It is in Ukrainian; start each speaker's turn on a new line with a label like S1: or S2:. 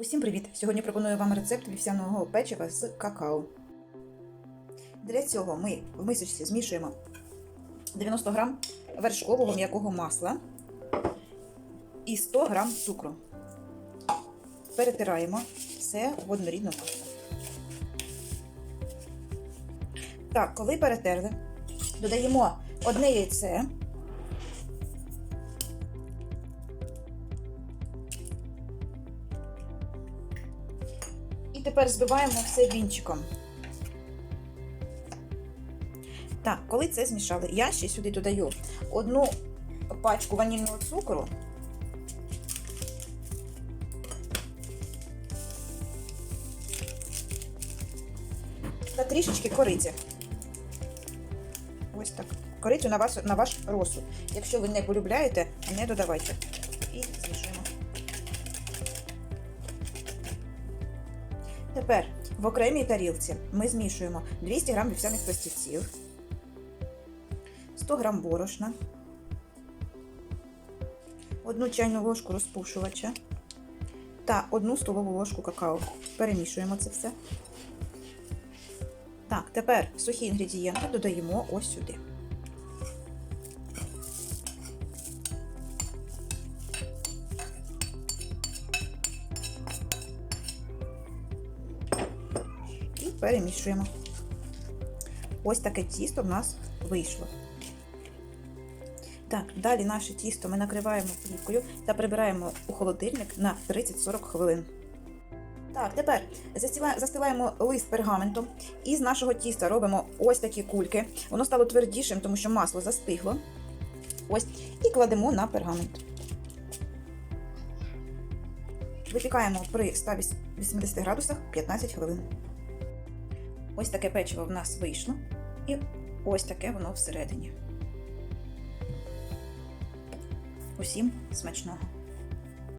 S1: Усім привіт! Сьогодні пропоную вам рецепт вівсяного печива з какао. Для цього ми в мисочці змішуємо 90 г вершкового м'якого масла і 100 г цукру. Перетираємо все в однорідну масу. Так, коли перетерли, додаємо одне яйце. І тепер збиваємо все вінчиком. Так, коли це змішали, я ще сюди додаю одну пачку ванільного цукру. Та трішечки кориці. Ось так. Корицю на, вас, на ваш розсуд. Якщо ви не полюбляєте, не додавайте. І змішуємо. Тепер в окремій тарілці ми змішуємо 200 г вівсяних пластівців, 100 г борошна, 1 чайну ложку розпушувача та 1 столову ложку какао. Перемішуємо це все. Так, тепер сухі інгредієнти додаємо ось сюди. Перемішуємо. Ось таке тісто в нас вийшло. Так, далі наше тісто ми накриваємо плівкою та прибираємо у холодильник на 30-40 хвилин. Так, тепер застилаємо лист пергаментом і з нашого тіста робимо ось такі кульки. Воно стало твердішим, тому що масло застигло. Ось, і кладемо на пергамент. Випікаємо при 180 градусах 15 хвилин. Ось таке печиво в нас вийшло. І ось таке воно всередині. Усім смачного!